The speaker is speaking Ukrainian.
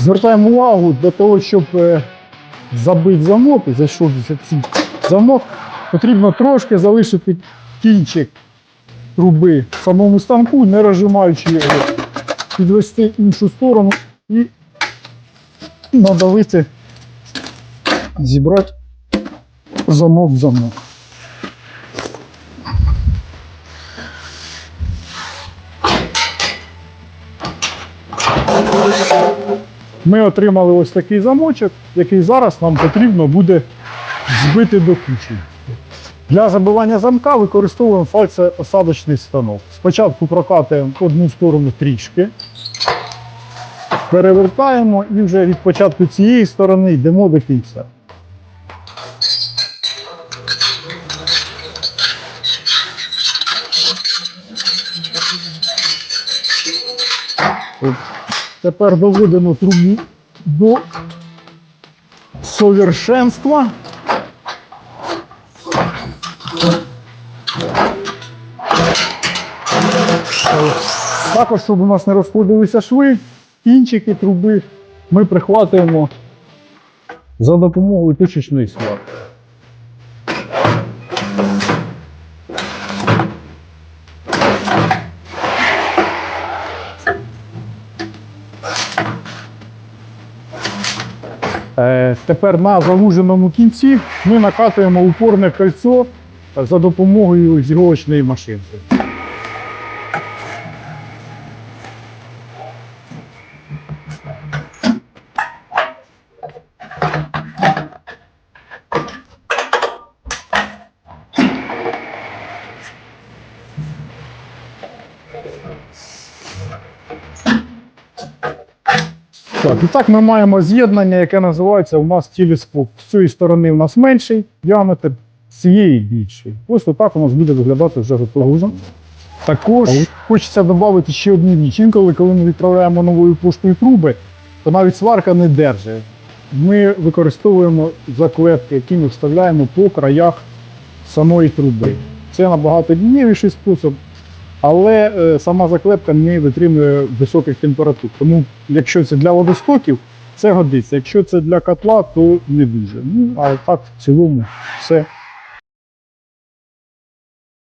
Звертаємо увагу до того, щоб е, забити замок, і зайшов за цей замок, потрібно трошки залишити кінчик труби в самому станку, не розжимаючи його, підвести іншу сторону і надавити, зібрати замок в замок. Ми отримали ось такий замочок, який зараз нам потрібно буде збити до кучі. Для забивання замка використовуємо фальцеосадочний станок. Спочатку прокатуємо одну сторону трішки, перевертаємо і вже від початку цієї сторони йдемо до кінця. От. Тепер доводимо трубу до совершенства. Також, щоб у нас не розходилися шви, кінчики труби ми прихватуємо за допомогою точечної сварки. Тепер на залуженому кінці ми накатуємо упорне кольцо за допомогою зіголочної машинки. Так, і так ми маємо з'єднання, яке називається у нас телескоп. З цієї сторони у нас менший діаметр, з цієї більший. Ось отак у нас буде виглядати вже готово. Також хочеться додати ще одну річ. Інколи, коли ми відправляємо новою поштою труби, то навіть сварка не держить. Ми використовуємо заклепки, які ми вставляємо по краях самої труби. Це набагато дієвіший спосіб, але е, сама заклепка не витримує високих температур. Тому, якщо це для водостоків, це годиться. Якщо це для котла, то не дуже. Ну, а так в цілому все